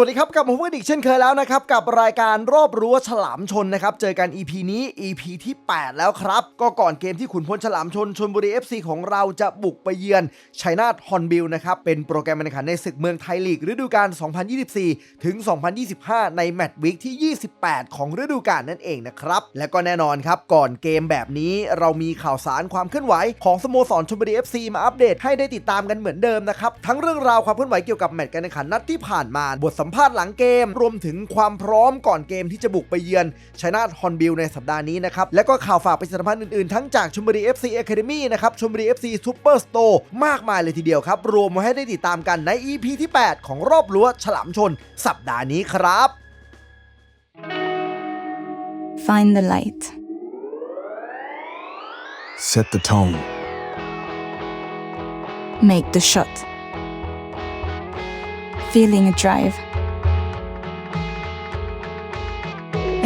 สวัสดีครับกลับมาพบกันอีกเช่นเคยแล้วนะครับ กับรายการรอบรั้วฉลามชนนะครับ เจอกัน EP นี้ EP ที่ 8 แล้วครับ ก็ก่อนเกมที่ขุนพลฉลามชนชนบุรี FC ของเราจะบุกไปเยือนชัยนาทฮอนบิลนะครับ เป็นโปรแกรมการแข่งขันในศึกเมืองไทยลีกฤดูกาล 2024 ถึง 2025 ในแมตช์วีคที่ 28 ของฤดูกาลนั่นเองนะครับ และก็แน่นอนครับก่อนเกมแบบนี้เรามีข่าวสารความเคลื่อนไหวของสโมสรชลบุรี FC มาอัปเดตให้ได้ติดตามกันเหมือนเดิมนะครับทั้งเรื่องราวความเคลื่อนไหวเกี่ยวกับแมตช์การแข่งขันนัดที่ผ่านมาบทสัมภาษณ์หลังเกม รวมถึงความพร้อมก่อนเกมที่จะบุกไปเยือนชัยนาทฮอนบิลในสัปดาห์นี้นะครับ และก็ข่าวฝากประชาสัมพันธ์อื่นๆ ทั้งจากชมบุรี FC Academy นะครับชมบุรี FC Super Store มากมายเลยทีเดียวครับ รวมมาให้ได้ติดตามกันใน EP ที่ 8 ของรอบรั้วฉลามชน สัปดาห์นี้ครับ Find the light. Set the tone. Make the shot. Feeling a drive.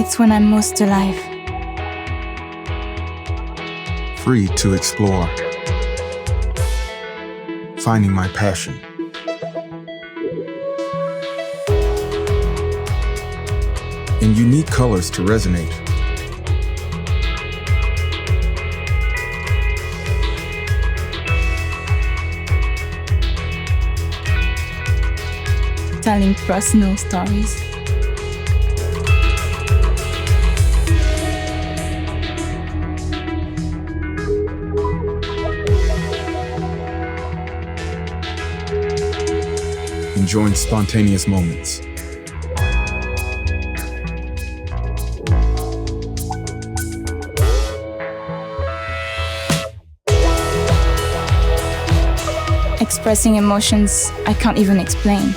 It's when I'm most alive. Free to explore. Finding my passion. In unique colors to resonate. Telling personal stories. Enjoying spontaneous moments. Expressing emotions I can't even explain.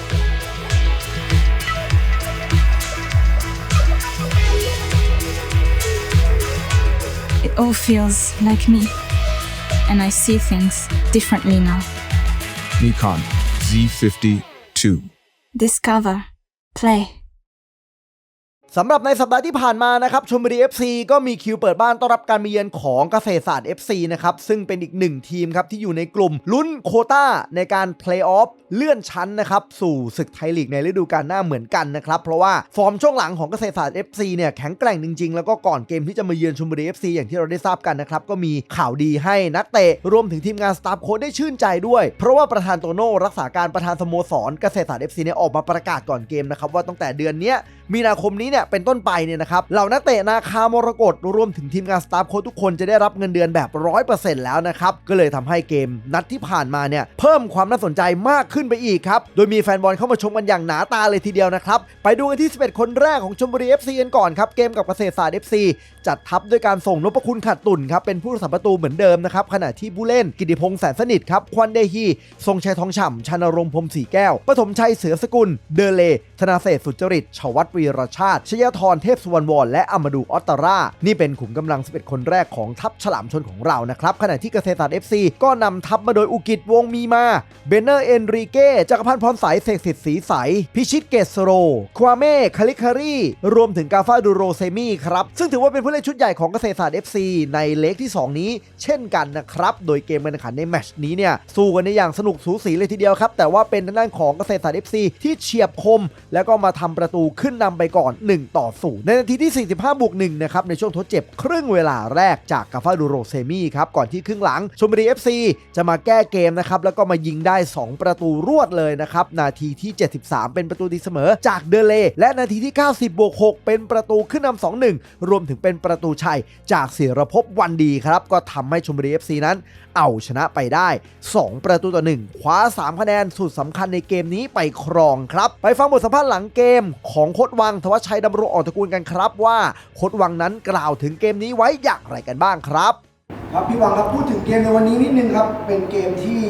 It all feels like me. And I see things differently now. Nikon Z52. Discover. Play. สำหรับในสัปดาห์ที่ผ่านมานะครับชมบุรี FC ก็มีคิวเปิดบ้านต้อนรับการมาเยือนของเกษตรศาสตร์ FC นะครับซึ่งเป็นอีกหนึ่งทีมครับที่อยู่ในกลุ่มลุ้นโคต้าในการเพลย์ออฟเลื่อนชั้นนะครับสู่ศึกไทยลีกในฤดูกาลหน้าเหมือนกันนะครับเพราะว่าฟอร์มช่วงหลังของเกษตรศาสตร์ FC เนี่ยแข็งแกร่งจริงๆ แล้วก็ก่อนเกมที่จะมาเยือนชมบุรี FC อย่างที่เราได้ทราบกันนะครับก็มีข่าวดีให้นักเตะรวมถึงทีมงานสตาฟโค้ชได้ชื่นใจด้วย เพราะว่าประธานโตโน่รักษาการประธานสโมสรเกษตรศาสตร์ FC เนี่ยออกมาประกาศก่อนเกมนะครับว่าตั้งแต่เดือนนี้ มีนาคมนี้เนี่ยเป็นต้นไปเนี่ยนะครับเหล่านักเตะนาคามรกตรวมถึงทีมงานสตาฟโค้ชทุกคนจะได้รับเงินเดือนแบบ 100%แล้วนะครับ ก็เลยทำให้เกมนัดที่ผ่านมาเนี่ยเพิ่มความน่าสนใจมากขึ้นไปอีกครับ โดยมีแฟนบอลเข้ามาชมกันอย่างหนาตาเลยทีเดียวนะครับ ไปดูกันที่ 11 คนแรกของชมบุรี FC กันก่อนครับเกมกับเกษตรศาสตร์ FC จัดทัพด้วยการส่งนพคุณขัดตุ่นครับเป็นผู้รักษาประตูเหมือนเดิมนะครับขณะที่ผู้เล่นกิติพงษ์แสนสนิทครับควันเดฮีทรงชัยทองฉ่ำชานรงพรมสีแก้วปฐมชัยเสือสกุลเดเลธนาเศษสุจริตชวัตวีรชาติ ชยธรเทพสุวรรณวรและอมาดูออตตารา นี่เป็นขุมกำลัง 11 คนแรกของทัพฉลามชนของเรานะครับ ขณะที่เกษตรศาสตร์ FC ก็นำทัพมาโดยอุกิจวงมีมา เบนเนอร์เอนริเก้จักรพันธ์พรสายเสกสิทธิ์สีใส พิชิตเกษโร ควาเม่คาลิคารีรวมถึงกาฟาดูโรเซมีครับ ซึ่งถือว่าเป็นผู้เล่นชุดใหญ่ของเกษตรศาสตร์ FC ในเลกที่ 2 นี้ เช่นกันนะครับ โดยเกมการแข่งขันในแมชนี้เนี่ยสู้กันในอย่างสนุกสูสีเลยทีเดียวครับแต่ว่าเป็นทางด้านของเกษตรศาสตร์ FC ที่เฉียบคมแล้วก็มาทำประตูขึ้นนำไปก่อน 1 ต่อ0ในนาทีที่ 45บวก1นะครับในช่วงทดเจ็บครึ่งเวลาแรกจากกาฟาดูโรเซมีครับก่อนที่ครึ่งหลังชมบุรี FC จะมาแก้เกมนะครับแล้วก็มายิงได้ 2 ประตูรวดเลยนะครับนาทีที่ 73 เป็นประตูตีเสมอจากเดเลและนาทีที่ 90บวก6เป็นประตูขึ้นนำ2-1 รวมถึงเป็นประตูชัยจากเสียรภพวันดีครับก็ทำให้ชมบุรี FC นั้น เอาชนะไปได้ 2 ประตูต่อ1คว้า 3 คะแนนสุดสำคัญในเกมนี้ไปครองครับ ไปฟังบทสัมภาษณ์หลังเกมของโคดวังทวัชชัยดำรงอ่อนตระกูลกันครับว่าโคดวังนั้นกล่าวถึงเกมนี้ไว้อย่างไรกันบ้างครับ ครับพี่วังครับพูดถึงเกมในวันนี้นิดนึงครับเป็นเกมที่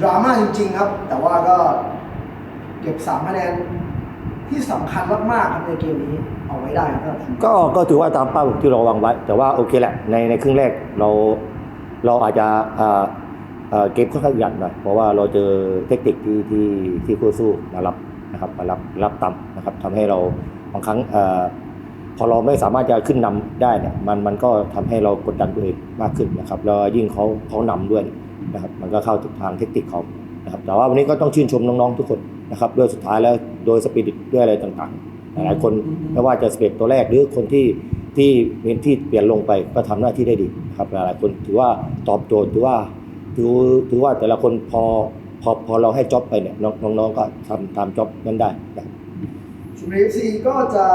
ดราม่าจริง ๆ ครับ แต่ว่าก็เก็บ3คะแนนที่สำคัญมากๆครับในเกมนี้เอาไว้ได้ครับก็ก็ถือว่าตามเป้าที่เราวางไว้ แต่ว่าโอเคแหละในในครึ่งแรกเราเราอาจจะเอ่อเอ่อเกมค่อนข้างหยัดหน่อยเพราะว่าเราเจอเทคนิคที่ที่ที่คู่สู้มารับ นะครับมารับรับต่ำนะครับทำให้เราบางครั้งอพอเราไม่สามารถจะขึ้นนำได้เนี่ยมันมันก็ทำให้เรากดดันตัวเองมากขึ้นนะครับแล้วยิ่งเขาเขานำด้วยนะครับมันก็เข้าถึงทางเทคนิคเขานะครับแต่ว่าวันนี้ก็ต้องชื่นชมน้องๆทุกคนนะครับด้วยสุดท้ายแล้วโดยสปิริตด้วยอะไรต่างๆ หลายคนไม่ว่าจะสเปกตัวแรกหรือคนที่ที่เป็นที่เปลี่ยนลงไปก็ทำหน้าที่ได้ดีครับหลายๆคนถือว่าตอบโจทย์ถือว่าถือถือว่าแต่ละคนพอ พอพอเราให้จ็อบไปเนี่ยน้องน้องๆก็ทำตามจ็อบนั้นได้นะครับชมบุรีเอฟซีก็จะ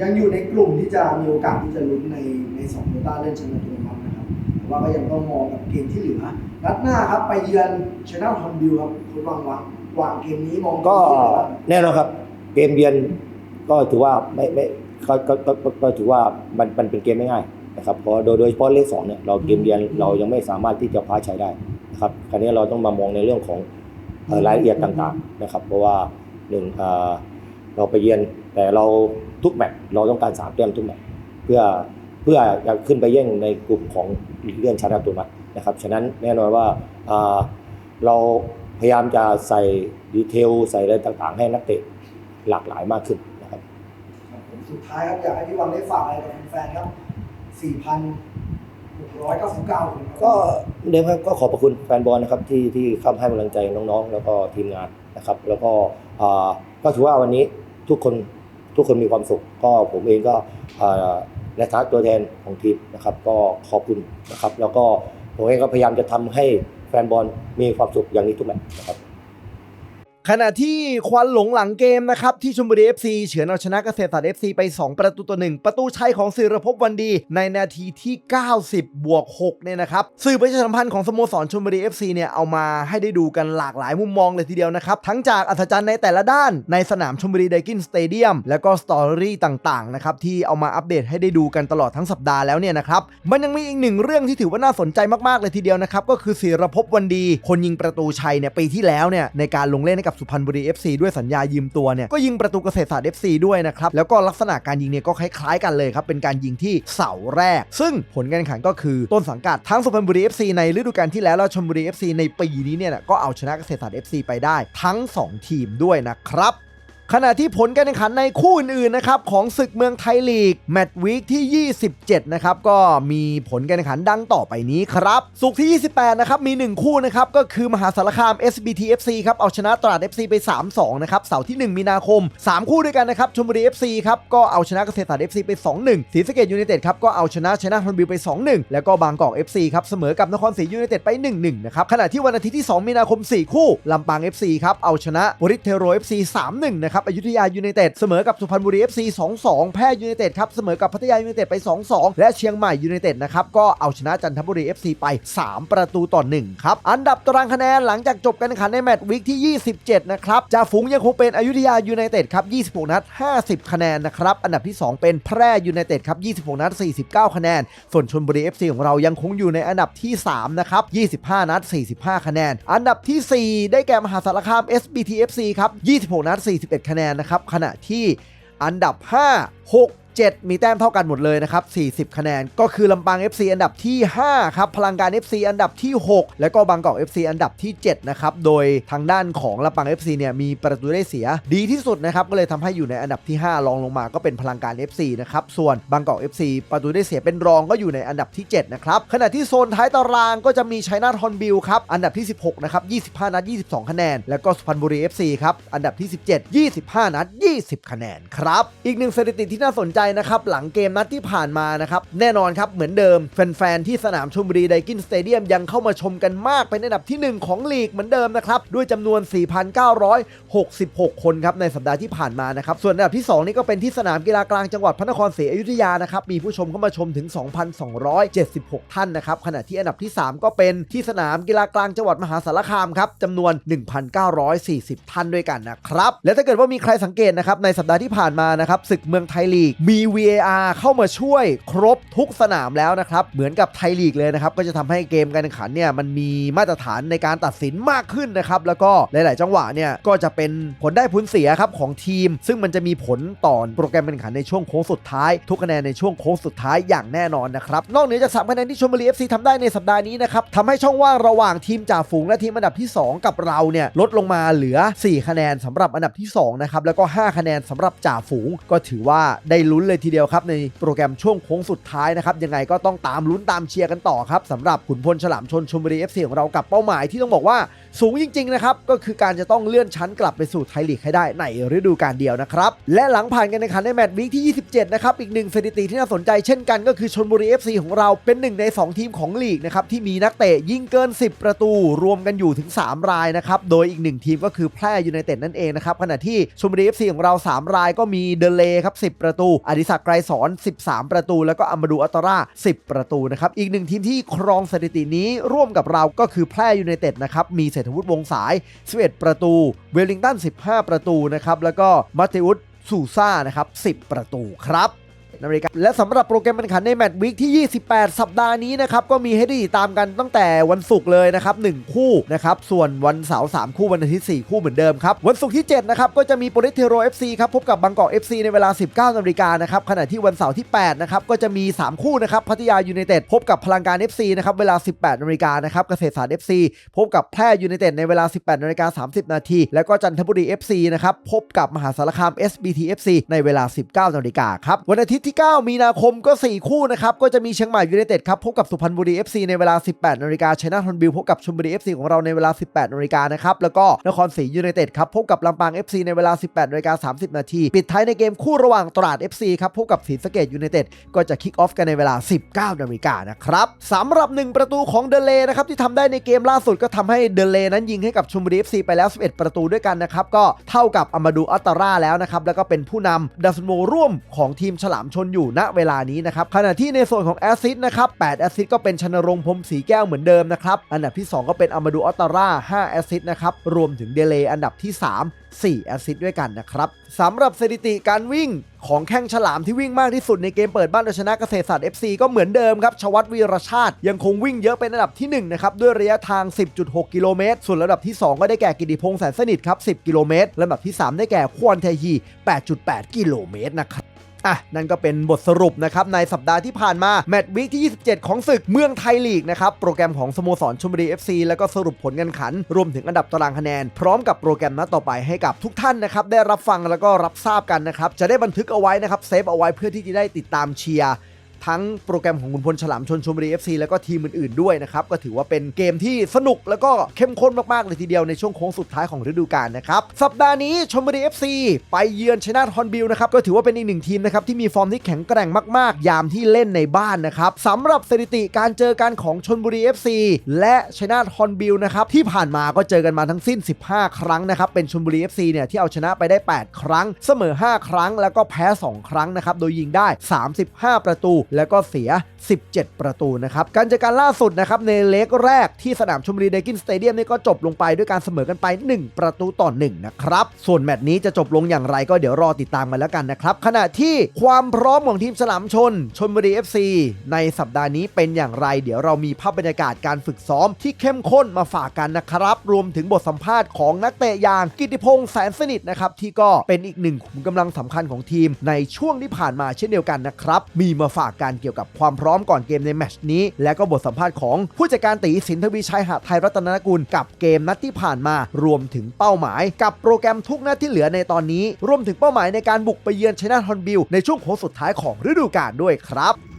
ยังอยู่ในกลุ่มที่จะมีโอกาสที่จะลุ้นในในสองโควต้าเล่นแชมเปี้ยนโทรนาเมนต์นะครับแต่ว่าก็ยังต้องมองกับเกมที่เหลือนัดหน้าครับไปเยือนชนะฮอนบิลครับคุณวางวางวางเกมนี้มองก็เมที่ไหนบ้างแน่นอนครับ เกมเยือนก็ถือว่าไม่ไม่ก็ก็ก็ก็ก็ถือว่ามันมันเป็นเกมไม่ง่ายนะครับเพราะโดยโดยเฉพาะเลขสองเนี่ยเราเกมเยือนเรายังไม่สามารถที่จะคว้าชัยได้ นะครับคราวนี้เราต้องมามองในเรื่องของเอ่อรายละเอียดต่างๆนะครับ เพราะว่าหนึ่งเอ่อเราไปเยือนแต่เราทุกแมตช์เราต้องการสามแต้มทุกแมตช์เพื่อเพื่ออยากขึ้นไปแย่งในกลุ่มของเลื่อนชนะตัวนัดนะครับฉะนั้นแน่นอนว่าอ่าเราพยายามจะใส่ดีเทลใส่อะไรต่างๆ ให้นักเตะหลากหลายมากขึ้นนะครับครับผมสุดท้ายครับอยากให้พี่วังได้ฝากอะไรกับแฟนๆครับ 4,699คนครับก็เดิมครับก็ขอบพระคุณแฟนบอลนะครับที่ที่เข้าให้กำลังใจน้องๆ แล้วก็ทีมงานนะครับ แล้วก็ก็ถือว่าวันนี้ทุกคนทุกคนมีความสุข ก็ผมเองก็ในฐานะตัวแทนของทีมนะครับ ก็ขอบคุณนะครับ แล้วก็ผมเองก็พยายามจะทำให้แฟนบอลมีความสุขอย่างนี้ทุกแมตช์นะครับ ขณะที่ควันหลงหลังเกมนะครับที่ชมบุรี FC เฉือนเอาชนะเกษตรศาสตร์ FC ไป 2 ประตูต่อหนึ่งประตูชัยของศิรภพวันดีในนาทีที่ 90 บวก 6 เนี่ยนะครับสื่อประชาสัมพันธ์ของสโมสรชมบุรี FC เนี่ยเอามาให้ได้ดูกันหลากหลายมุมมองเลยทีเดียวนะครับ ทั้งจากอัศจรรย์ในแต่ละด้านในสนามชมบุรีไดกินสเตเดียมแล้วก็สตอรี่ต่างๆนะครับที่เอามาอัปเดตให้ได้ดูกันตลอดทั้งสัปดาห์แล้วเนี่ยนะครับมันยังมีอีกหนึ่งเรื่องที่ถือว่าน่าสนใจมากๆเลยทีเดียวนะครับก็คือศิรภพวันดี คนยิงประตูชัยเนี่ยปีที่แล้วเนี่ยในการลงเล่นให้กับสุพรรณบุรี FC ด้วยสัญญายืมตัวเนี่ยก็ยิงประตูเกษตรศาสตร์ FC ด้วยนะครับแล้วก็ลักษณะการยิงเนี่ยก็คล้ายๆกันเลยครับเป็นการยิงที่เสาแรก ซึ่งผลการแข่งขันก็คือต้นสังกัดทั้งสุพรรณบุรี FC ในฤดูกาลที่แล้วและชลบุรี FC ในปีนี้เนี่ยก็เอาชนะเกษตรศาสตร์ FC ไปได้ทั้ง 2 ทีมด้วยนะครับ ขณะที่ผลการแข่งขันในคู่อื่นๆนะครับของศึกเมืองไทยลีกแมตช์วีคที่ 27 นะครับ ก็มีผลการแข่งขันดังต่อไปนี้ครับ สุกที่ 28 นะครับ มี 1 คู่นะครับ ก็คือมหาสารคาม SBT FC ครับ เอาชนะตราด FC ไป 3-2 นะครับ เสาร์ที่ 1 มีนาคม 3 คู่ด้วยกันนะครับชลบุรี FC ครับ ก็เอาชนะเกษตรศาสตร์ FC ไป 2-1ศรีสะเกดยูไนเต็ดครับก็เอาชนะชนะฮอนบิลไป 2-1 แล้วก็บางกอก FC ครับเสมอกับนครศรียูไนเต็ดไป 1-1 นะครับขณะที่วันอาทิตย์ที่ 2 มีนาคม 4 คู่ลำปาง FC ครับเอาชนะบริเทโร FC 3-1นะครับอยุธยายูไนเต็ดเสมอกับสุพรรณบุรี FC 2-2 แพร่ยูไนเต็ดครับเสมอกับพัทยายูไนเต็ดไป 2-2 และเชียงใหม่ยูไนเต็ดนะครับก็เอาชนะจันทบุรี FC ไป 3 ประตูต่อ1ครับอันดับตารางคะแนนหลังจากจบการแข่งขันในแมตช์วีคที่ 27 นะครับจ่าฝูงยังคงเป็นอยุธยายูไนเต็ดครับ26 นัด 50 คะแนนนะครับอันดับที่ 2 เป็นแพร่ยูไนเต็ดครับ26 นัด 49 คะแนน ส่วนชนบุรี FC ของเรายังคงอยู่ในอันดับที่ 3 นะครับ 25 นัด 45 คะแนน อันดับทีสี่4 ได้แก่มหาสารคาม SBT FC ครับ26 นัด 41คะแนนนะครับ ขณะที่อันดับ 5 6 7 มีแต้มเท่ากันหมดเลยนะครับ 40 คะแนน ก็คือลำปาง FC อันดับที่ 5 ครับ พลังการ FC อันดับที่ 6 แล้วก็บางกอก FC อันดับที่ 7 นะครับ โดยทางด้านของลำปาง FC เนี่ยมีประตูได้เสียดีที่สุดนะครับ ก็เลยทำให้อยู่ในอันดับที่ 5 รองลงมาก็เป็นพลังการ FC นะครับ ส่วนบางกอก FC ประตูได้เสียเป็นรองก็อยู่ในอันดับที่ 7 นะครับ ขณะที่โซนท้ายตารางก็จะมีชัยนาทฮอนบิลครับ อันดับที่ 16 นะครับ 25 นัด 22 คะแนน แล้วก็สุพรรณบุรี FC ครับ อันดับที่ 17 25 นัด 20 คะแนนครับ อีกหนึ่งสถิติที่น่าสนใจนะครับหลังเกมนัดที่ผ่านมานะครับแน่นอนครับเหมือนเดิม แฟนๆที่สนามชลบุรีไดกินสเตเดียมยังเข้ามาชมกันมากเป็นอันดับทีหนึ่1 ของลีกเหมือนเดิมนะครับด้วยจำนวน 4,966 คนครับในสัปดาห์ที่ผ่านมานะครับส่วนอันดับที่ 2 นี่ก็เป็นที่สนามกีฬากลางจังหวัดพระนครศรีอยุธยานะครับมีผู้ชมเข้ามาชมถึง 2,276 ท่านนะครับขณะที่อันดับที่ 3 ก็เป็นที่สนามกีฬากลางจังหวัดมหาสารคามครับจำนวน 1,940 ท่านด้วยกันนะครับและถ้าเกิดว่ามีใครสังเกตนะครับในสัปดาห์ที่ผ่านมานะครับศึกเมืองไทยลีกมีี VAR เข้ามาช่วยครบทุกสนามแล้วนะครับ เหมือนกับไทยลีกเลยนะครับ ก็จะทำให้เกมการแข่งขันเนี่ยมันมีมาตรฐานในการตัดสินมากขึ้นนะครับ แล้วก็หลาย ๆ จังหวะเนี่ยก็จะเป็นผลได้ผลเสียครับของทีม ซึ่งมันจะมีผลต่อโปรแกรมการแข่งขันในช่วงโค้งสุดท้าย ทุกคะแนนในช่วงโค้งสุดท้ายอย่างแน่นอนนะครับ นอกเหนือจากสามคะแนนที่ชลบุรี FC ทำได้ในสัปดาห์นี้นะครับทำให้ช่องว่างระหว่างทีมจ่าฝูงและทีมอันดับที่ 2 กับเราเนี่ยลดลงมาเหลือ 4 คะแนนสำหรับอันดับที่2นะครับแล้วก็ 5 คะแนนสำหรับจ่าฝูงก็ถือว่าได้ลุ้นนเลยทีเดียวครับในโปรแกรมช่วงโค้งสุดท้ายนะครับยังไงก็ต้องตามลุ้นตามเชียร์กันต่อครับสำหรับขุนพลฉลามชนชมบุรี FC ของเรากับเป้าหมายที่ต้องบอกว่าสูงจริงๆนะครับก็คือการจะต้องเลื่อนชั้นกลับไปสู่ไทยลีกให้ได้ในฤดูกาลเดียวนะครับและหลังผ่านการแข่งขันในแมตช์วีคที่ 27 นะครับอีกหนึ่งสถิติที่น่าสนใจเช่นกันก็คือชนบุรี FC ของเราเป็นหนึ่งใน 2 ทีมของลีกนะครับที่มีนักเตะยิงเกิน 10 ประตูรวมกันอยู่ถึง 3 รายนะครับโดยอีกหนึ่งทีมก็คือแพร่ยูไนเต็ดนั่นเองนะครับขณะที่ชลบุรี FC ของเรา 3 รายก็มีเดเลครับ10 ประตูอดิศักดิ์ไกรสอน 13 ประตู แล้วก็อัมาดูอัตตรา10 ประตูนะครับ อีกหนึ่งทีมที่ครองสถิตินี้ร่วมกับเราก็คือแพร่ยูไนเต็ดนะครับ มีเศรษฐวุฒิวงสาย 11 ประตู เวลลิงตัน 15 ประตูนะครับ แล้วก็มาเตอุสซูซ่านะครับ 10 ประตูครับ อเมริกา และสำหรับโปรแกรมการแข่งขันในแมตช์วีคที่ 28 สัปดาห์นี้นะครับ ก็มีให้ได้ติดตามกันตั้งแต่วันศุกร์เลยนะครับ 1 คู่นะครับ ส่วนวันเสาร์ 3 คู่วันอาทิตย์ 4 คู่เหมือนเดิมครับ วันศุกร์ที่ 7 นะครับ ก็จะมีโปรเตเทโร FC ครับ พบกับบางกอก FC ในเวลา 19นาฬิกานะครับ ขณะที่วันเสาร์ที่ 8 นะครับ ก็จะมี 3 คู่นะครับ พัทยายูไนเต็ดพบกับพลังการ FC นะครับ เวลา 18นาฬิกานะครับเกษตรศาสตร์ FC พบกับแพร่ยูไนเต็ดในเวลา 18นาฬิกา30 นาทีแล้วก็จันทบุรี FC นะครับพบกับมหาสารคาม SBT FC ในเวลา 19นาฬิกาครับวันอาทิตย์ที่9 มีนาคมก็ 4 คู่นะครับ ก็จะมีเชียงใหม่ยูไนเต็ดครับพบกับสุพรรณบุรี FC ในเวลา 18นาฬิกาชัยนาทฮอนบิลพบกับชลบุรี FC ของเราในเวลา 18นาฬิกานะครับ แล้วก็นครศรียูไนเต็ดครับพบกับลำปาง FC ในเวลา 18นาฬิกา30 นาที ปิดท้ายในเกมคู่ระหว่างตราด FC ครับพบกับศรีสะเกดยูไนเต็ดก็จะคิกออฟกันในเวลา 19นาฬิกานะครับสำหรับ 1 ประตูของเดเลนะครับที่ทำได้ในเกมล่าสุดก็ทำให้เดเลนั้นยิงให้กับชลบุรี FC ไปแล้ว 11 ประตูด้วยกันนะครับก็เท่ากับอามาดูอัตตาร่าแล้วนะครับแล้วก็เป็นผู้นำดัสโมร่วมของทีมฉลามชนอยู่ณเวลานี้นะครับขณะที่ในส่วนของแอซิสต์นะครับ8แอซิสต์ก็เป็นชนรงพรมสีแก้วเหมือนเดิมนะครับอันดับที่ 2 ก็เป็นอามาดูอัตตาร่า5แอซิสต์นะครับรวมถึงเดเลอันดับที่ 3 4 แอซิสต์ด้วยกันนะครับสำหรับสถิติการวิ่งของแข้งฉลามที่วิ่งมากที่สุดในเกมเปิดบ้านเอาชนะเกษตรศาสตร์ FC ก็เหมือนเดิมครับ ชวัตวีรชาติยังคงวิ่งเยอะเป็นอันดับที่1นะครับด้วยระยะทาง 10.6 กิโลเมตร ส่วนระดับที่ 2 ก็ได้แก่กิติพงษ์แสนสนิทครับ 10 กิโลเมตรลำดับที่ 3 ได้แก่ควอนเทฮี 8.8 กิโลเมตรนะครับ อะนั่นก็เป็นบทสรุปนะครับในสัปดาห์ที่ผ่านมาแมตช์วีคที่ 27 ของศึกเมืองไทยลีกนะครับโปรแกรมของสโมสรชลบุรี FC แล้วก็สรุปผลการแข่งขัน รวมถึงอันดับตารางคะแนน พร้อมกับโปรแกรมนัดต่อไปให้กับทุกท่านนะครับได้รับฟังแล้วก็รับทราบกันนะครับจะได้บันทึกเอาไว้นะครับเซฟเอาไว้เพื่อที่จะได้ติดตามเชียร์ ทั้งโปรแกรมของคุณพลฉลามชนชมบุรี FC แล้วก็ทีมอื่นๆด้วยนะครับ ก็ถือว่าเป็นเกมที่สนุกแล้วก็เข้มข้นมากๆเลยทีเดียวในช่วงโค้งสุดท้ายของฤดูกาลนะครับ สัปดาห์นี้ชมบุรี FC ไปเยือนชนาทฮอนบิลนะครับ ก็ถือว่าเป็นอีกหนึ่งทีมนะครับที่มีฟอร์มที่แข็งแกร่งมากๆ ยามที่เล่นในบ้านนะครับสำหรับสถิติการเจอกันของชนบุรี FC และชนาทฮอนบิลนะครับที่ผ่านมาก็เจอกันมาทั้งสิ้น 15 ครั้งนะครับเป็นชนบุรี FC เนี่ยที่เอาชนะไปได้ 8 ครั้ง เสมอ 5 ครั้ง แล้วก็แพ้ 2 ครั้งนะครับโดยยิงได้ 35 ประตูแล้วก็เสีย 17 ประตูนะครับการเจอกันล่าสุดนะครับในเล็กแรกที่สนามชมบุรีเดกินสเตเดียมนี่ก็จบลงไปด้วยการเสมอกันไป 1 ประตูต่อ1นะครับส่วนแมตช์นี้จะจบลงอย่างไรก็เดี๋ยวรอติดตามกันแล้วกันนะครับขณะที่ความพร้อมของทีมสนามชนชนบุรี FC ในสัปดาห์นี้เป็นอย่างไร เดี๋ยวเรามีภาพบรรยากาศการฝึกซ้อมที่เข้มข้นมาฝากกันนะครับ รวมถึงบทสัมภาษณ์ของนักเตะอย่างกิติพงษ์แสนสนิทนะครับที่ก็เป็นอีกหนึ่งขุมกำลังสำคัญของทีม ในช่วงที่ผ่านมาเช่นเดียวกันนะครับมีมาฝากกันเกี่ยวกับความพร้อมก่อนเกมในแมชนี้ และก็บทสัมภาษณ์ของผู้จัดการตีสินทวีชัยหาไทยรัตนกุลกับเกมนัดที่ผ่านมารวมถึงเป้าหมาย กับโปรแกรมทุกนัดที่เหลือในตอนนี้ รวมถึงเป้าหมายในการบุกไปเยือนชนาทฮอนบิลในช่วงโค้งสุดท้ายของฤดูกาลด้วยครับ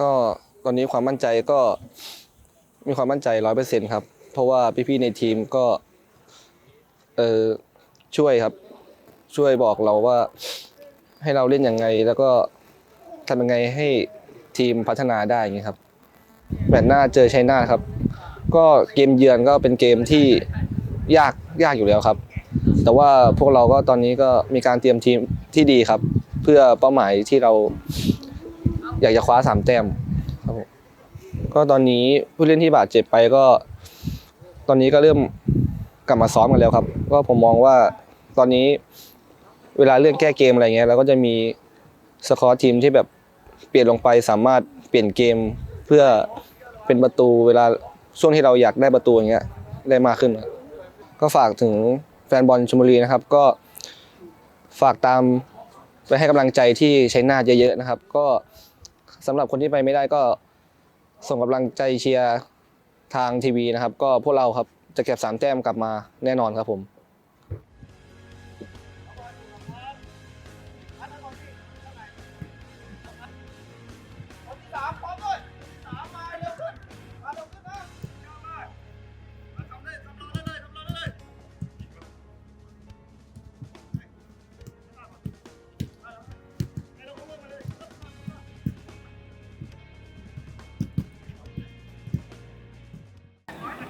ก็ตอนนี้ความมั่นใจก็มีความมั่นใจร้อยเปอร์เซ็นต์ครับ เพราะว่าพี่ๆในทีมก็เออช่วยครับ ช่วยบอกเราว่าให้เราเล่นยังไง แล้วก็ทำยังไงให้ทีมพัฒนาได้อย่างนี้ครับแมตช์หน้าเจอชัยนาทครับ ก็เกมเยือนก็เป็นเกมที่ยากยากอยู่แล้วครับ แต่ว่าพวกเราก็ตอนนี้ก็มีการเตรียมทีมที่ดีครับ เพื่อเป้าหมายที่เรา อยากจะคว้าสามแต้มครับผมก็ตอนนี้ผู้เล่นที่บาดเจ็บไปก็ ตอนนี้ก็เริ่มกลับมาซ้อมกันแล้วครับ ก็ผมมองว่าตอนนี้เวลาเรื่องแก้เกมอะไรเงี้ยเราก็จะมีสกอร์ทีมที่แบบเปลี่ยนลงไปสามารถเปลี่ยนเกมเพื่อเป็นประตูเวลาช่วงที่เราอยากได้ประตูอย่างเงี้ยได้มากขึ้น ก็ฝากถึงแฟนบอลชลบุรีนะครับ ก็ฝากตามไปให้กำลังใจที่ใชัยนาทเยอะๆนะครับ ก็ สำหรับคนที่ไปไม่ได้ก็ส่งกำลังใจเชียร์ทางทีวีนะครับ ก็พวกเราครับจะเก็บสามแต้มกลับมาแน่นอนครับผม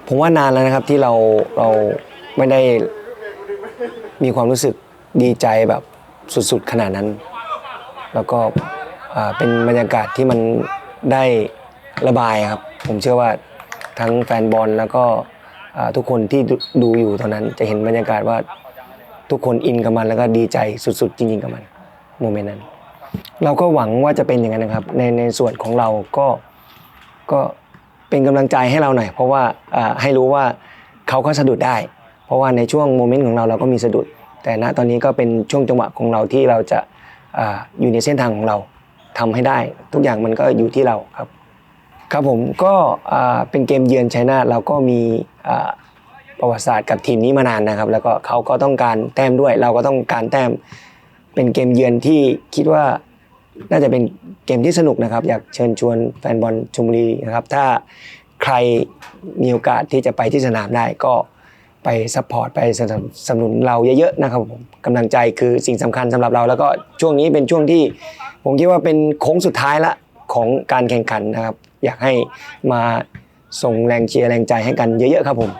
ผมว่านานแล้วนะครับที่เราเราไม่ได้มีความรู้สึกดีใจแบบสุดๆขนาดนั้น แล้วก็เป็นบรรยากาศที่มันได้ระบายครับ ผมเชื่อว่าทั้งแฟนบอลแล้วก็ทุกคนที่ดูดูอยู่ตอนนั้นจะเห็นบรรยากาศว่าทุกคนอินกับมันแล้วก็ดีใจสุดๆ จริงๆกับมันโมเมนต์นั้น เราก็หวังว่าจะเป็นอย่างนั้นนะครับ ในในส่วนของเราก็ก็ เป็นกำลังใจให้เราหน่อย เพราะว่าให้รู้ว่าเขาก็สะดุดได้ เพราะว่าในช่วงโมเมนต์ของเราเราก็มีสะดุด แต่ณตอนนี้ก็เป็นช่วงจังหวะของเราที่เราจะอยู่ในเส้นทางของเราทำให้ได้ ทุกอย่างมันก็อยู่ที่เราครับ ครับผมก็เป็นเกมเยือนชัยนาเราก็มีประวัติศาสตร์กับทีมนี้มานานนะครับ แล้วก็เขาก็ต้องการแต้มด้วย เราก็ต้องการแต้มเป็นเกมเยือนที่คิดว่า น่าจะเป็นเกมที่สนุกนะครับ อยากเชิญชวนแฟนบอลชมบุรีนะครับ ถ้าใครมีโอกาสที่จะไปที่สนามได้ก็ไปซัพพอร์ตไปสนับสนุนเราเยอะๆนะครับผมกำลังใจคือสิ่งสำคัญสำหรับเรา แล้วก็ช่วงนี้เป็นช่วงที่ ผมคิดว่าเป็นโค้งสุดท้ายละของการแข่งขันนะครับ อยากให้มาส่งแรงเชียร์แรงใจให้กันเยอะๆครับผม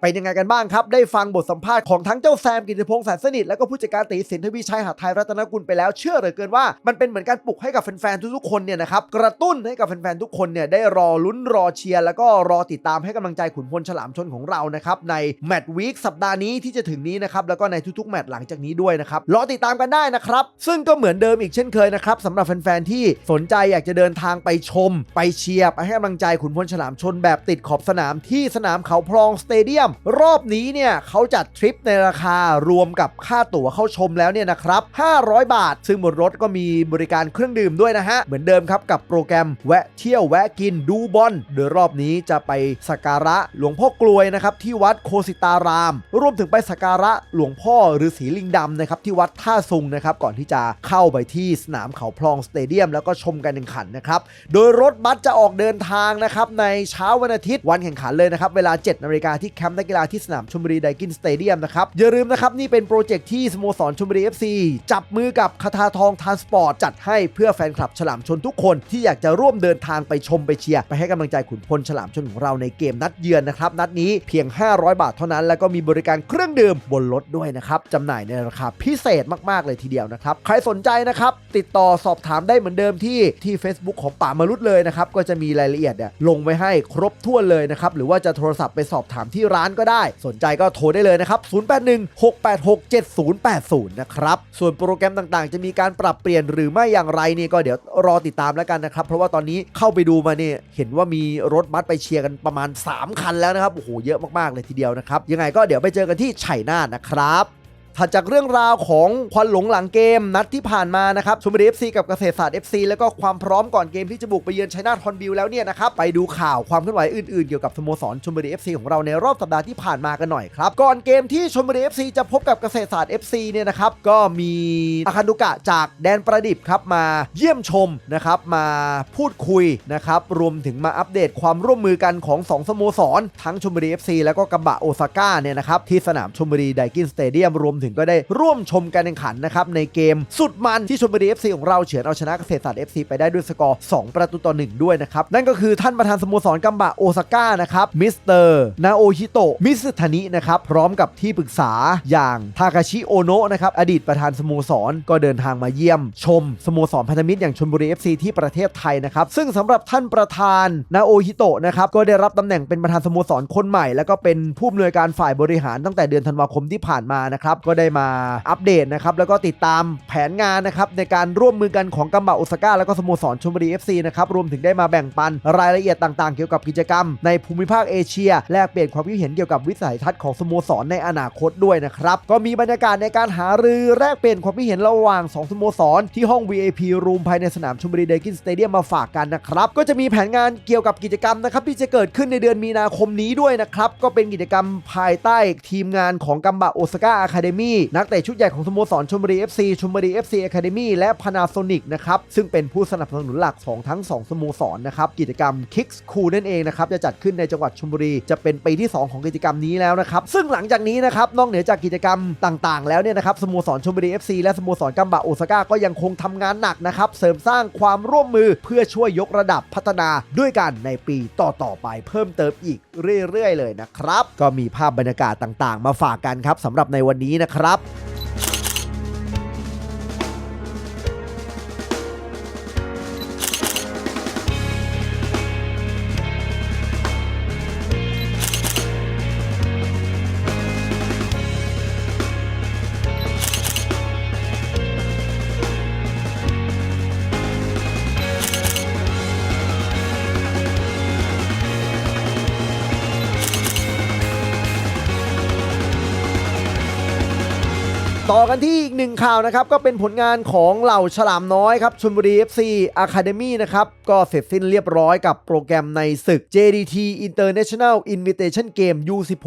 เป็นยังไงกันบ้างครับ ได้ฟังบทสัมภาษณ์ของทั้งเจ้าแซมกิติพงษ์แสนสนิท แล้วก็ผู้จัดการตีสินทวีชัยหาไทยรัตนกุลไปแล้วเชื่อเหลือเกินว่ามันเป็นเหมือนการปลุกให้กับแฟนๆทุกๆคนเนี่ยนะครับกระตุ้นให้กับแฟนๆทุกคนเนี่ยได้รอลุ้นรอเชียร์แล้วก็รอติดตามให้กำลังใจขุนพลฉลามชนของเรานะครับในแมตช์วีคสัปดาห์นี้ที่จะถึงนี้นะครับแล้วก็ในทุกๆแมตช์หลังจากนี้ด้วยนะครับรอติดตามกันได้นะครับซึ่งก็เหมือนเดิมอีกเช่นเคยนะครับสำหรับแฟนๆที่สนใจอยากจะเดินทางไปชม ไปเชียร์ไปให้กำลังใจขุนพลฉลามชนแบบติดขอบสนามที่สนามเขาพลองสเตเดียมรอบนี้เนี่ยเขาจัดทริปในราคารวมกับค่าตั๋วเข้าชมแล้วเนี่ยนะครับ 500 บาท ซึ่งบนรถก็มีบริการเครื่องดื่มด้วยนะฮะ เหมือนเดิมครับกับโปรแกรมแวะเที่ยวแวะกินดูบอลโดยรอบนี้จะไปสักการะหลวงพ่อกลวยนะครับที่วัดโคสิตาราม รวมถึงไปสักการะหลวงพ่อฤาษีลิงดำนะครับที่วัดท่าซุงนะครับก่อนที่จะเข้าไปที่สนามเขาพลองสเตเดียม แล้วก็ชมการแข่งขันนะครับโดยรถบัสจะออกเดินทางนะครับในเช้าวันอาทิตย์วันแข่งขันเลยนะครับเวลา7นาฬิกาที่แคมป์นักกีฬาที่สนามชลบุรีไดกินสเตเดียมนะครับ อย่าลืมนะครับ นี่เป็นโปรเจกต์ที่สโมสรชลบุรี FC จับมือกับคาทาทองทานสปอร์ตจัดให้เพื่อแฟนคลับฉลามชนทุกคนที่อยากจะร่วมเดินทางไปชมไปเชียร์ ไปให้กำลังใจขุนพลฉลามชนของเราในเกมนัดเยือนนะครับนัดนี้เพียง 500 บาทเท่านั้น แล้วก็มีบริการเครื่องดื่มบนรถด้วยนะครับจำหน่ายในราคาพิเศษมากๆเลยทีเดียวนะครับใครสนใจนะครับติดต่อสอบถามได้เหมือนเดิมที่ที่ Facebook ของป่ามรุษเลยนะครับก็จะมีรายละเอียดเนี่ยลงไว้ให้ครบถ้วนเลยนะครับหรือว่าจะโทรศัพท์ไปสอบถามที่ร้านก็ได้ สนใจก็โทรได้เลยนะครับ 0816867080 นะครับ ส่วนโปรแกรมต่างๆ จะมีการปรับเปลี่ยนหรือไม่อย่างไรนี่ก็เดี๋ยวรอติดตามแล้วกันนะครับ เพราะว่าตอนนี้เข้าไปดูมาเนี่ยเห็นว่ามีรถบัสไปเชียร์กันประมาณ 3 คันแล้วนะครับ โอ้โห เยอะมากๆเลยทีเดียวนะครับ ยังไงก็เดี๋ยวไปเจอกันที่ชัยนานะครับ ถัดจากเรื่องราวของควันหลงหลังเกมนัดที่ผ่านมานะครับชมบุรี FC กับเกษตรศาสตร์ FC แล้วก็ความพร้อมก่อนเกมที่จะบุกไปเยือนชัยนาทฮอนบิลแล้วเนี่ยนะครับไปดูข่าวความเคลื่อนไหวอื่นๆเกี่ยวกับสโมสรชมบุรี FC ของเราในรอบสัปดาห์ที่ผ่านมากันหน่อยครับก่อนเกมที่ชมบุรี FC จะพบกับเกษตรศาสตร์ FC เนี่ยนะครับก็มีอาคันดุกะจากแดนประดิษฐ์ครับมาเยี่ยมชมนะครับมาพูดคุยนะครับรวมถึงมาอัปเดตความร่วมมือกันของสองสโมสร ทั้งชมบุรี FC แล้วก็กระบะโอซาก้าเนี่ยนะครับที่สนามชมบุรีไดกินสเตเดียมรวมถึงถึงก็ได้ร่วมชมการแข่งขันนะครับในเกมสุดมันที่ชลบุรี FC ของเราเฉือนเอาชนะเกษตรศาสตร์ FC ไปได้ด้วยสกอร์ 2 ประตูต่อ 1 ด้วยนะครับ นั่นก็คือท่านประธานสโมสรกัมบะโอซาก้านะครับมิสเตอร์นาโอฮิโตะมิสทานินะครับพร้อมกับที่ปรึกษาอย่างทากาชิโอโนะนะครับอดีตประธานสโมสรก็เดินทางมาเยี่ยม ชมสโมสรพันธมิตรอย่างชลบุรี FC ที่ประเทศไทยนะครับซึ่งสำหรับท่านประธานนาโอฮิโตะนะครับก็ได้รับตำแหน่งเป็นประธานสโมสรคนใหม่ แล้วก็เป็นผู้อำนวยการฝ่ายบริหารตั้งแต่เดือนธันวาคมที่ผ่านมานะครับก็ได้มาอัปเดตนะครับแล้วก็ติดตามแผนงานนะครับในการร่วมมือกันของกัมบะโอซาก้าแล้วก็สโมสรชลบุรี FC นะครับรวมถึงได้มาแบ่งปันรายละเอียดต่างๆ เกี่ยวกับกิจกรรม ในภูมิภาคเอเชีย แลกเปลี่ยนความคิดเห็นเกี่ยวกับวิสัยทัศน์ของสโมสรในอนาคตด้วยนะครับก็มีบรรยากาศในการหารือแลกเปลี่ยนความคิดเห็นระหว่างสองสโมสร ที่ห้อง VIP รูมภายในสนามชลบุรีเดกินสเตเดียมมาฝากกันนะครับก็จะมีแผนงานเกี่ยวกับกิจกรรมนะครับที่จะเกิดขึ้นในเดือนมีนาคมนี้ด้วยนะครับก็เป็นกิจกรรมภายใต้ทีมงานของกัมบะโอซาก้าอะคาเดมนักเตะชุดใหญ่ของสโมสรชลบุรี FC ชลบุรี FC Academy และพานาโซนิกนะครับซึ่งเป็นผู้สนับสนุนหลักของทั้ง 2สโมสรนะครับกิจกรรม Kicks Cool นั่นเองนะครับจะจัดขึ้นในจังหวัดชลบุรี จะเป็นปีที่ 2 ของกิจกรรมนี้แล้วนะครับซึ่งหลังจากนี้นะครับนอกเหนือจากกิจกรรมต่างๆ แล้วเนี่ยนะครับสโมสรชลบุรี FC และสโมสรกัมบะโอซาก้าก็ยังคงทำงานหนักนะครับเสริมสร้างความร่วมมือเพื่อช่วยยกระดับพัฒนาด้วยกันในปีต่อๆไปเพิ่มเติมอีกเรื่อยๆ เลยนะครับ ก็มีภาพบรรยากาศต่างๆ มาฝากกันครับสำหรับในวันนี้นะครับ ข่าวนะครับก็เป็นผลงานของเหล่าฉลามน้อยครับชลบุรี FC Academy นะครับก็เสร็จสิ้นเรียบร้อยกับโปรแกรมในศึก JDT International Invitation Game U16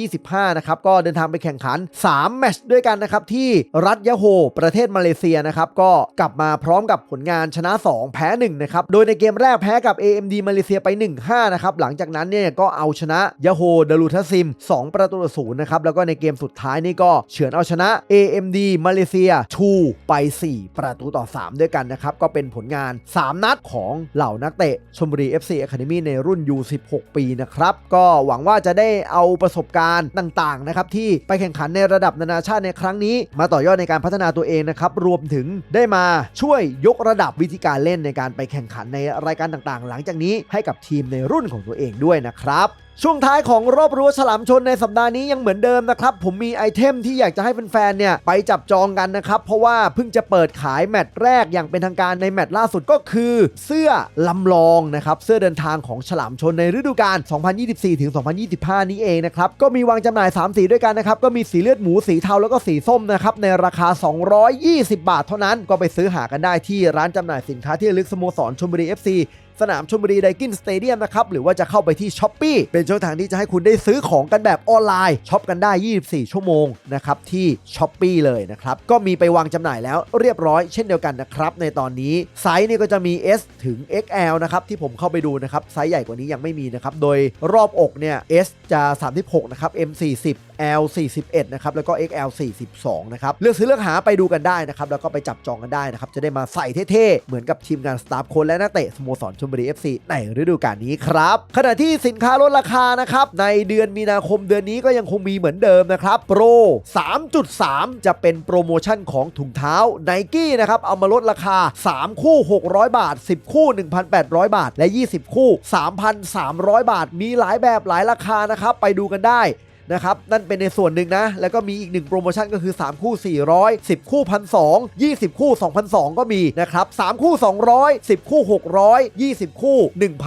2025 นะครับก็เดินทางไปแข่งขัน 3 แมตช์ด้วยกันนะครับที่รัฐยะโฮ ประเทศมาเลเซียนะครับก็กลับมาพร้อมกับผลงานชนะ 2 แพ้ 1 นะครับ โดยในเกมแรกแพ้กับ AMD มาเลเซียไป 1-5 นะครับหลังจากนั้นเนี่ยก็เอาชนะยะโฮดารูทัซิม 2 ประตูต่อศูนย์นะครับแล้วก็ในเกมสุดท้ายนี่ก็เฉือนเอาชนะ AMD มาเลเซียชูไป 4 ประตูต่อ 3 ด้วยกันนะครับ ก็เป็นผลงาน 3 นัดของเหล่านักเตะชมบุรี FC Academy ในรุ่น U16 ปีนะครับ ก็หวังว่าจะได้เอาประสบการณ์ต่างๆนะครับที่ไปแข่งขันในระดับนานาชาติในครั้งนี้ มาต่อยอดในการพัฒนาตัวเองนะครับรวมถึงได้มาช่วยยกระดับวิธีการเล่นในการไปแข่งขันในรายการต่างๆ หลังจากนี้ให้กับทีมในรุ่นของตัวเองด้วยนะครับช่วงท้ายของรอบรั้วฉลามชนในสัปดาห์นี้ยังเหมือนเดิมนะครับ ผมมีไอเทมที่อยากจะให้แฟนๆเนี่ยไปจับจองกันนะครับ เพราะว่าเพิ่งจะเปิดขายแมตช์แรกอย่างเป็นทางการในแมตช์ล่าสุดก็คือ เสื้อลำลองนะครับ เสื้อเดินทางของฉลามชนในฤดูกาล 2024-2025 นี้เองนะครับ ก็มีวางจำหน่าย 3 สีด้วยกันนะครับ ก็มีสีเลือดหมูสีเทาแล้วก็สีส้มนะครับในราคา 220 บาทเท่านั้นก็ไปซื้อหากันได้ที่ร้านจำหน่ายสินค้าที่ระลึกสโมสรชลบุรี FC สนามชลบุรีไดกินสเตเดียมนะครับ หรือว่าจะเข้าไปที่ช้อปปีเป็นช่องทางที่จะให้คุณได้ซื้อของกันแบบออนไลน์ช็อปกันได้ 24 ชั่วโมงนะครับที่ช้อปปีเลยนะครับ ก็มีไปวางจำหน่ายแล้วเรียบร้อยเช่นเดียวกันนะครับในตอนนี้ไซส์นี่ก็จะมี S ถึง XL นะครับที่ผมเข้าไปดูนะครับไซส์ใหญ่กว่านี้ยังไม่มีนะครับโดยรอบอกเนี่ย S จะ 36 นะครับ M 40 L 41นะครับแล้วก็ XL 42นะครับเลือกซื้อเลือกหาไปดูกันได้นะครับแล้วก็ไปจับจองกันได้นะครับจะได้มาใส่เท่ๆ เหมือนกับทีมงานสตาฟโค้ชและนักเตะสโมสรชลบุรี FC ในฤดูกาลนี้ครับขณะที่สินค้าลดราคานะครับในเดือนมีนาคมเดือนนี้ก็ยังคงมีเหมือนเดิมนะครับโปร 3.3 จะเป็นโปรโมชั่นของถุงเท้า n i กี้นะครับเอามาลดราคา 3 คู่ 600 บาท 10 คู่ 1,800 บาท และ 20 คู่ 3,300 บาท มีหลายแบบหลายราคานะครับไปดูกันได้ นะครับนั่นเป็นในส่วนหนึ่งนะ แล้วก็มีอีกหนึ่งโปรโมชั่นก็คือ 3 คู่ 400 10 คู่ 1,200 20 คู่ 2,200 ก็มีนะครับ 3 คู่ 200 10 คู่ 600 20 คู่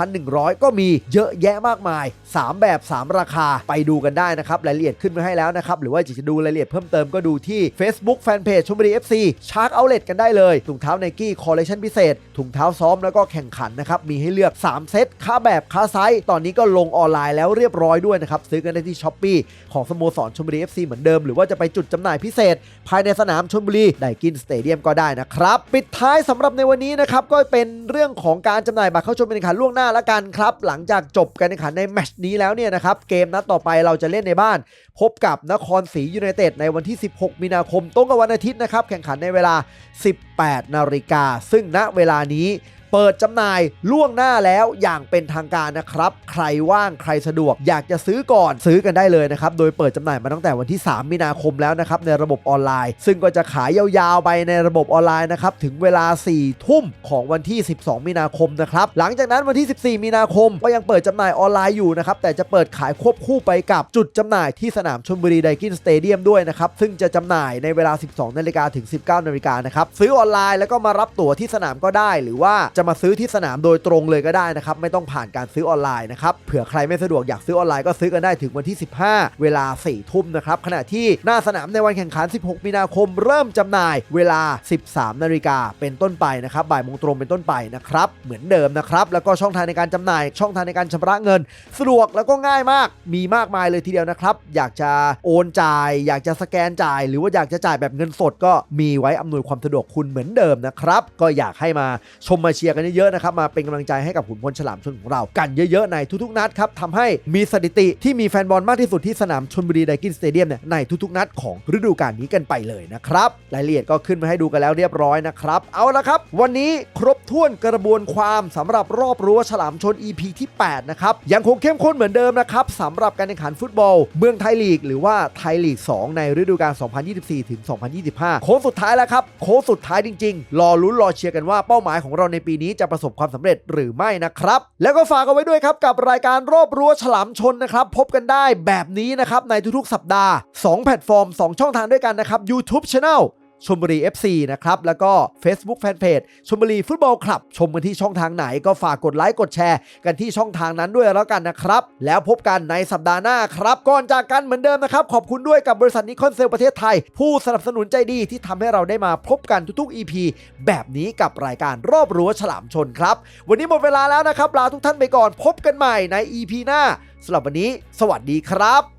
1,100 ก็มีเยอะแยะมากมาย 3 แบบ 3 ราคาไปดูกันได้นะครับ รายละเอียดขึ้นมาให้แล้วนะครับ หรือว่าจะดูรายละเอียดเพิ่มเติมก็ดูที่ Facebook Fanpage ชมบุรี FC Shark Outlet กันได้เลยถุงเท้า n i กี้คอลเลคชันพิเศษถุงเท้าซ้อมแล้วก็แข่งขันนะครับมีให้เลือก 3 เซตค่าแบบค่าไซส์ตอนนี้ก็ลงออนไลน์แล้วเรียบร้อยด้วยนะครับซื้อกันได้ที่ s h อ p e e ของสโมสรชลบุรี FC เหมือนเดิม หรือว่าจะไปจุดจำหน่ายพิเศษ ภายในสนามชลบุรีไดกินสเตเดียมก็ได้นะครับ ปิดท้ายสำหรับในวันนี้นะครับก็เป็นเรื่องของการจำหน่ายบัตรเข้าชมการแข่งขันล่วงหน้าละกันครับ หลังจากจบการแข่งขันในแมตช์นี้แล้วเนี่ยนะครับเกมนัดต่อไปเราจะเล่นในบ้าน พบกับนครศรียูไนเต็ดในวันที่ 16 มีนาคมตรงกับวันอาทิตย์นะครับแข่งขันในเวลา 18 นาฬิกาซึ่งณเวลานี้ เปิดจำหน่ายล่วงหน้าแล้วอย่างเป็นทางการนะครับ ใครว่างใครสะดวก อยากจะซื้อก่อนซื้อกันได้เลยนะครับ โดยเปิดจำหน่ายมาตั้งแต่วันที่ 3 มีนาคมแล้วนะครับในระบบออนไลน์ ซึ่งก็จะขายยาวๆไปในระบบออนไลน์นะครับถึงเวลา 4 ทุ่มของวันที่ 12 มีนาคมนะครับหลังจากนั้นวันที่ 14 มีนาคมก็ยังเปิดจำหน่ายออนไลน์อยู่นะครับแต่จะเปิดขายควบคู่ไปกับจุดจำหน่ายที่สนามชลบุรีไดกินสเตเดียมด้วยนะครับซึ่งจะจำหน่ายในเวลา 12 นาฬิกาถึง 19 นาฬิกานะครับซื้อออนไลน์แล้วก็มารับตั๋วที่สนามก็ได้ หรือว่าจะมาซื้อที่สนามโดยตรงเลยก็ได้นะครับไม่ต้องผ่านการซื้อออนไลน์นะครับเผื่อใครไม่สะดวกอยากซื้อออนไลน์ก็ซื้อกันได้ถึงวันที่ 15 เวลา 4 ทุ่มนะครับขณะที่หน้าสนามในวันแข่งขัน 16 มีนาคม เริ่มจำหน่ายเวลา 13 นาฬิกาเป็นต้นไปนะครับบ่ายโมงตรงเป็นต้นไปนะครับเหมือนเดิมนะครับแล้วก็ช่องทางในการจำหน่าย ช่องทางในการชำระเงิน สะดวกแล้วก็ง่ายมาก มีมากมายเลยทีเดียวนะครับอยากจะโอนจ่าย อยากจะสแกนจ่าย หรือว่าอยากจะจ่ายแบบเงินสดก็มีไว้อำนวยความสะดวกคุณเหมือนเดิมนะครับก็อยากให้มาชมมาเชียร์กันเยอะๆนะครับมาเป็นกำลังใจให้กับขุนพลฉลามชนของเรากันเยอะๆในทุกๆนัดครับทำให้มีสถิติที่มีแฟนบอลมากที่สุดที่สนามชนบุรีไดกินสเตเดียมเนี่ยในทุกๆนัดของฤดูกาลนี้กันไปเลยนะครับรายละเอียดก็ขึ้นมาให้ดูกันแล้วเรียบร้อยนะครับ เอาละครับ วันนี้ครบถ้วนกระบวนความสำหรับรอบรั้วฉลามชน EP ที่ 8 นะครับ ยังคงเข้มข้นเหมือนเดิมนะครับสำหรับการแข่งขันฟุตบอล เมืองไทยลีก หรือว่าไทยลีก 2 ในฤดูกาล 2024 ถึง 2025 โค้งสุดท้ายแล้วครับ โค้งสุดท้ายจริง ๆ รอลุ้นรอเชียร์กันว่าเป้าหมายของเราในปีนี้จะประสบความสำเร็จหรือไม่นะครับ แล้วก็ฝากเอาไว้ด้วยครับกับรายการรอบรั้วฉลามชนนะครับ พบกันได้แบบนี้นะครับในทุกๆ สัปดาห์ 2 แพลตฟอร์ม 2 ช่องทางด้วยกันนะครับ YouTube Channel ชมบุรี FC นะครับ แล้วก็ Facebook Fanpage ชมบุรีฟุตบอลคลับ ชมกันที่ช่องทางไหนก็ฝากกดไลค์กดแชร์กันที่ช่องทางนั้นด้วยแล้วกันนะครับ แล้วพบกันในสัปดาห์หน้าครับ ก่อนจากกันเหมือนเดิมนะครับ ขอบคุณด้วยกับบริษัทนิคอนเซลประเทศไทย ผู้สนับสนุนใจดีที่ทำให้เราได้มาพบกันทุกๆ EP แบบนี้กับรายการรอบรั้วฉลามชนครับ วันนี้หมดเวลาแล้วนะครับลาทุกท่านไปก่อนพบกันใหม่ใน EP หน้าสำหรับวันนี้ สวัสดีครับ